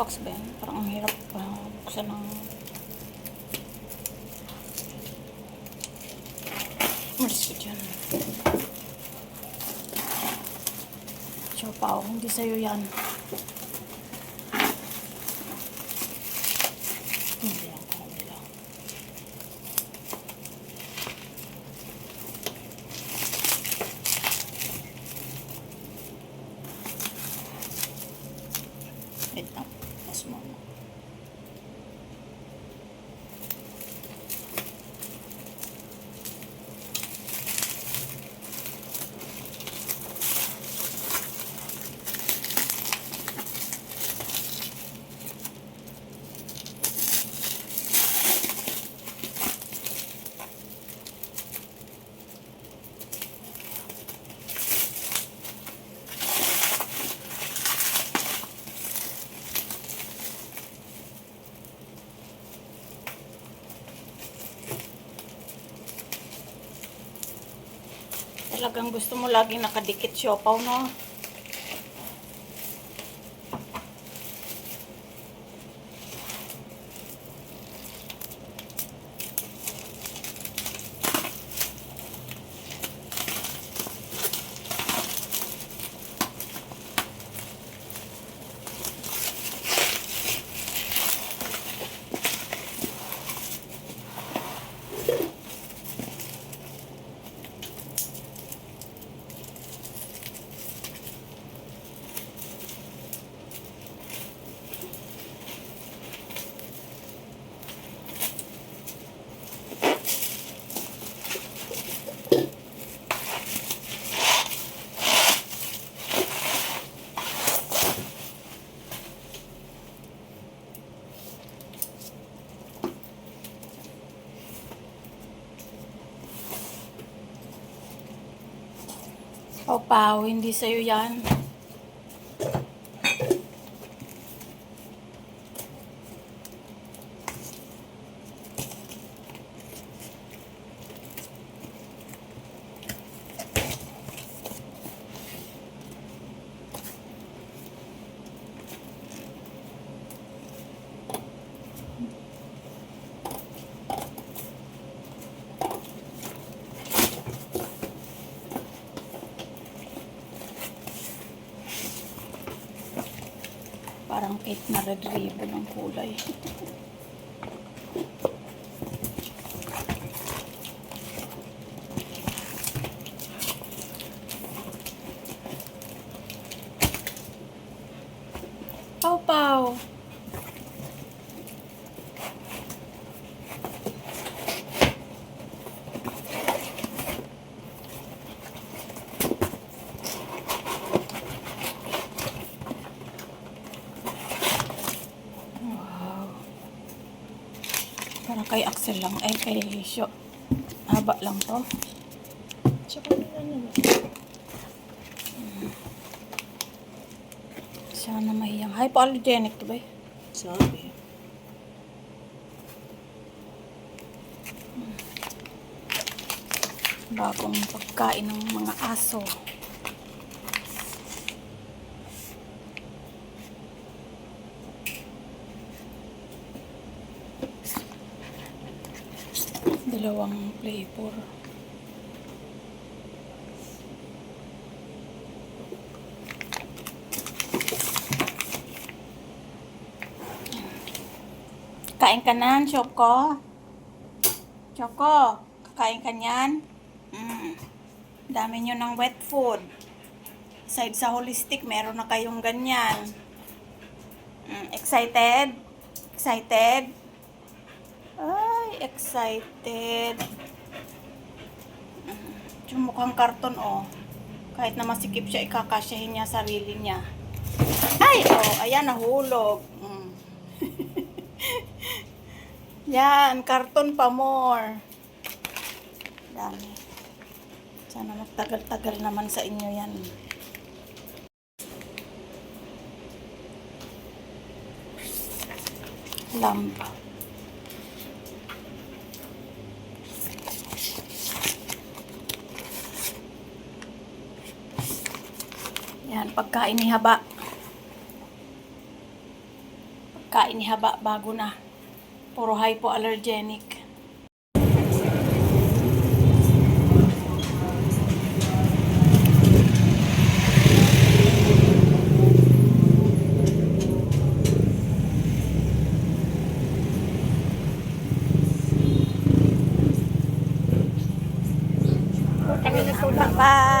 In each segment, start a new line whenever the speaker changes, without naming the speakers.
box ba yan? Parang ang hirap pa buksan ng... Umalis ko dyan. Siopaw, hindi sa'yo yan. Hindi lang ko nila. Wait lang. Mas mo. Talagang gusto mo laging nakadikit siopaw, no? Pau-pau, hindi sa'yo yan. Cake na red ribbon ang kulay. Para kay Axel lang. Ay, kay Sho. Haba lang to.
Tsaka ano,
Sana mahiyang. Hypoallergenic to ba? eh?
sabi.
Bagong pagkain ng mga aso. Dalawang flavor. Kain ka na, Choco. Choco, kakain ka niyan? Mm. Dami nyo ng wet food. Side sa holistic, meron na kayong ganyan. Mm, excited? Excited? Ay, excited. Yung mukhang karton, oh. Kahit na masikip siya, ikakasyahin niya sarili niya. Ay, oh, ayan, nahulog. Mm. Yan, karton pa more. Dami. Sana magtagal-tagal naman sa inyo yan. Lamp. Yan, pagkain ni Haba. pagkain ni Haba bago na. Puro hypoallergenic. Pa,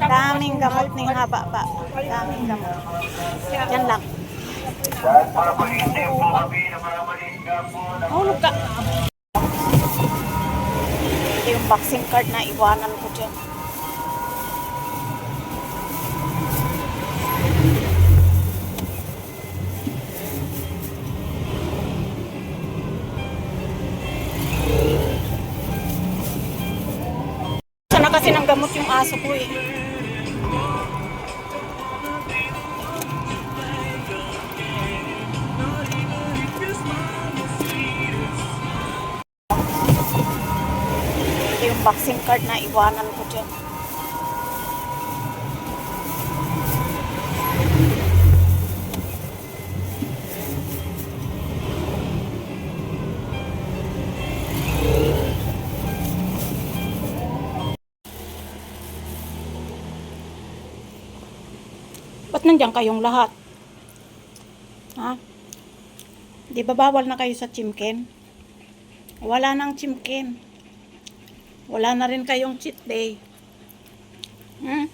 daming gamot ng haba pa. Daming gamot. Yan lang. Mahulog ka. Ito yung vaccine card na iwanan ko dyan. Kasi ng gamot yung aso ko eh. Yung vaccine card na iwanan ko dyan. Nandiyan kayong lahat? Ha? Di ba bawal na kayo sa chimken? Wala nang chimken. Wala na rin kayong cheat day. Hmm?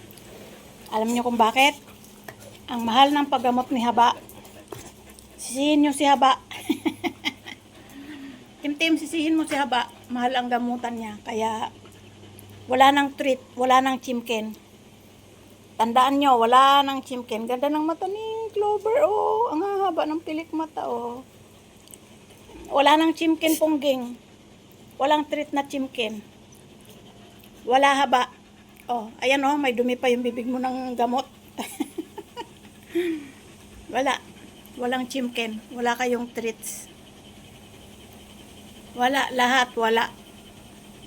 Alam niyo kung bakit? Ang mahal ng paggamot ni Haba. Sisihin niyo si Haba. Tim-tim, sisihin mo si Haba. Mahal ang gamutan niya. Kaya wala nang treat, wala nang chimken. Tandaan nyo, wala nang chimken. Ganda ng mata ni Clover, oh. Ang haba ng pilik mata, oh. Wala nang chimken, pongging. Walang treat na chimken. Wala haba. Oh, ayan oh, may dumi pa yung bibig mo ng gamot. wala. Walang chimken. Wala kayong treats. Wala, lahat, wala.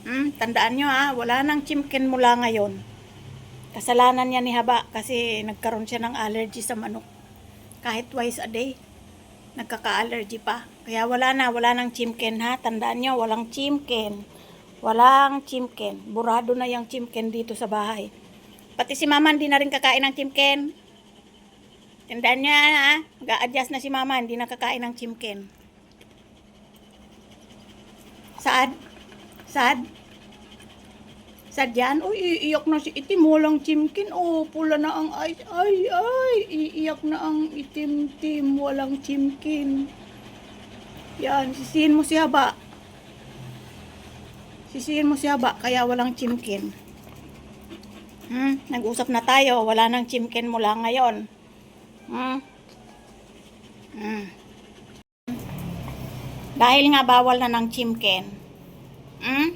Hmm, tandaan nyo ha, wala nang chimken mula ngayon. Kasalanan niya ni Haba kasi nagkaroon siya ng allergy sa manok. Kahit twice a day, nagkaka-allergy pa. Kaya wala na, wala nang chimken ha. Tandaan nyo, walang chimken. Walang chimken. Burado na yung chimken dito sa bahay. Pati si Mama hindi na rin kakain ng chimken. Tandaan niya ha, mag-a-adjust na si Mama, hindi na kakain ng chimken. Sad? Sad? Sad yan? Uy, iiyak na si itim. Walang chimkin. Oh, pula na ang ay. Ay, ay. Iiyak na ang itim-tim. Walang chimkin. Yan, sisihin mo si Haba. Sisihin mo si Haba, kaya walang chimkin. Hmm, nag-usap na tayo. Wala nang chimkin mula ngayon. Hmm. Hmm. Dahil nga bawal na ng chimken. Hmm?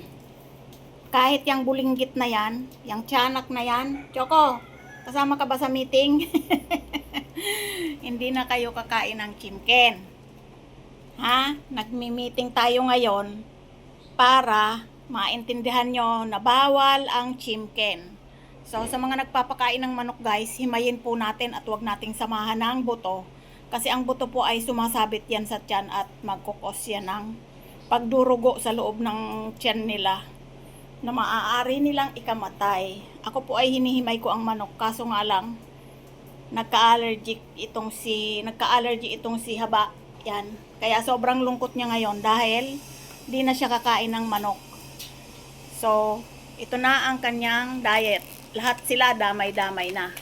Kahit yung bulinggit na yan, yung tiyanak na yan, Choco, kasama ka ba sa meeting? Hindi na kayo kakain ng chimken. Ha? Nagmi-meeting tayo ngayon para maintindihan nyo na bawal ang chimken. So, sa mga nagpapakain ng manok guys, himayin po natin at huwag nating samahan ng buto. Kasi ang buto po ay sumasabit yan sa tiyan at magkukos yan ng pagdurugo sa loob ng tiyan nila na maaari nilang ikamatay. Ako po ay hinihimay ko ang manok kaso nga lang nagka-allergic itong si nagka-allergy itong si haba yan. Kaya sobrang lungkot niya ngayon dahil di na siya kakain ng manok. So, ito na ang kanyang diet. Lahat sila damay-damay na.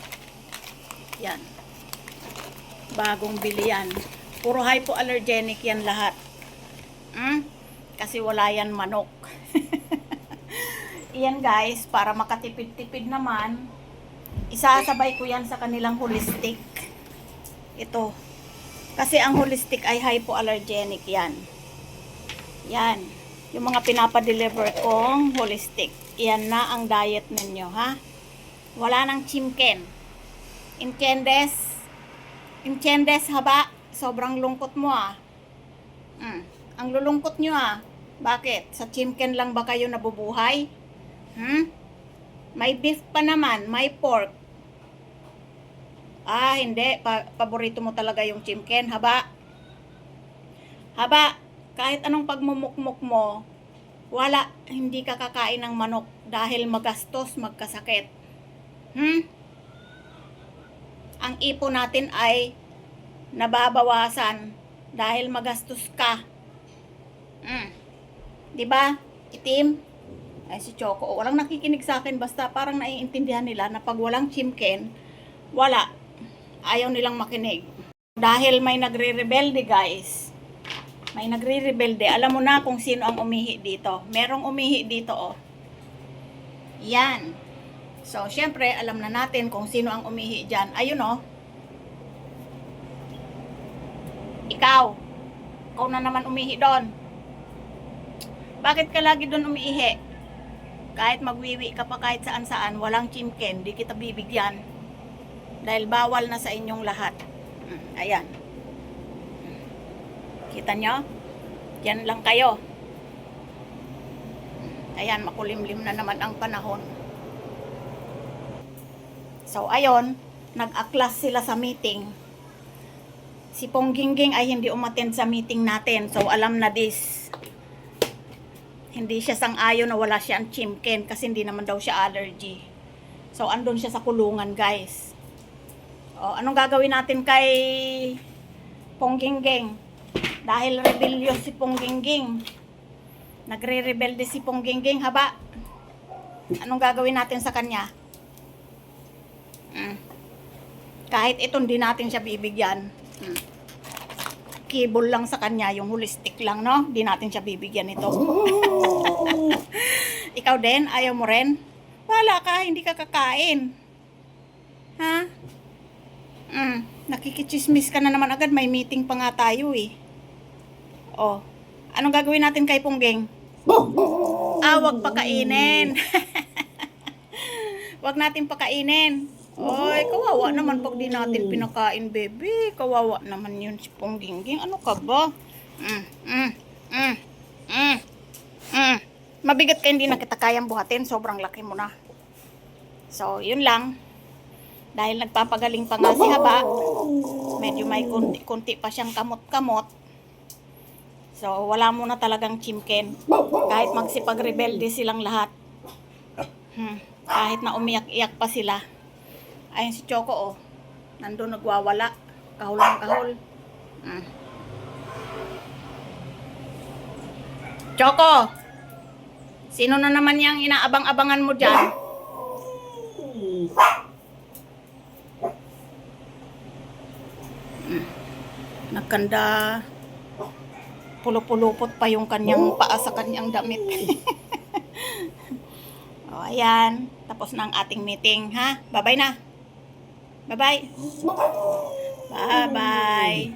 Yan. Bagong bili yan. Puro hypoallergenic yan lahat. Hmm? Kasi wala yan manok. Iyan guys, para makatipid-tipid naman, isasabay ko yan sa kanilang holistic. Ito. Kasi ang holistic ay hypoallergenic yan. Yan. Yung mga pinapadeliver kong holistic. Yan na ang diet ninyo, ha? Wala nang chimken. Inchendes. Inchendes, haba. Sobrang lungkot mo, ah. Mm. Ang lulungkot nyo, ah. Bakit? Sa chimken lang ba kayo nabubuhay? Hmm? May beef pa naman, may pork. Ah, hindi. Pa- paborito mo talaga yung chimken, haba. Haba, kahit anong pagmumukmuk mo, wala, hindi ka kakain ng manok dahil magastos, magkasakit. Hmm? Ang ipo natin ay nababawasan dahil magastos ka. Hmm. 'Di ba? Itim. Ay si Choco, oh, walang nakikinig sa akin basta parang naiintindihan nila na pag walang chimken, wala. Ayaw nilang makinig. Dahil may nagre-rebelde, guys. May nagre-rebelde. Alam mo na kung sino ang umihi dito. Merong umihi dito, oh. Yan. So, syempre, alam na natin kung sino ang umihi dyan. Ayun, oh. Ikaw. Ikaw na naman umihi doon. Bakit ka lagi doon umiihi? Kahit magwiwi ka pa kahit saan saan, walang chimken, di kita bibigyan. Dahil bawal na sa inyong lahat. Mm, Ayan. Kita nyo? Yan lang kayo. Ayan, makulimlim na naman ang panahon. So, ayon, nag-aklas sila sa meeting. Si Ponggingging ay hindi umattend sa meeting natin. So, alam na this. Hindi siya sang-ayon na wala siyang chimken kasi hindi naman daw siya allergy. So, andun siya sa kulungan, guys. O, anong gagawin natin kay Ponggingging? Dahil rebellious si Ponggingging. Nagre-rebelde si Ponggingging, haba. Anong gagawin natin sa kanya? Mm. Kahit ito, hindi natin siya bibigyan. Mm. Kibol lang sa kanya, yung holistic lang, no? Hindi natin siya bibigyan ito. Ikaw din, ayaw mo rin? Wala ka, hindi ka kakain. Ha? Mm, nakikichismis ka na naman agad, may meeting pa nga tayo eh. Oh, anong gagawin natin kay Pungging? Ah, wag pakainin. wag natin pakainin. Oy, kawawa naman pag di natin pinakain, baby. Kawawa naman yun si Ponggingging. Ano ka ba? Mm, mm, mm, mm, mm. Mabigat ka, hindi na kita kayang buhatin. Sobrang laki mo na. So, yun lang. Dahil nagpapagaling pa nga si Haba, medyo may kunti-kunti pa siyang kamot-kamot. So, wala mo na talagang chimken. Kahit magsipag-rebelde silang lahat. Hmm. Kahit na umiyak-iyak pa sila. Ayun si Choco, oh. Nandun nagwawala. Kahul ang kahul. Hmm. Choco! Sino na naman yung inaabang-abangan mo dyan? Hmm. Nagkanda. Pulo-pulupot pa yung kanyang paa sa kanyang damit. o, ayan. Tapos na ang ating meeting, ha? Bye-bye na. Bye-bye. Bye-bye.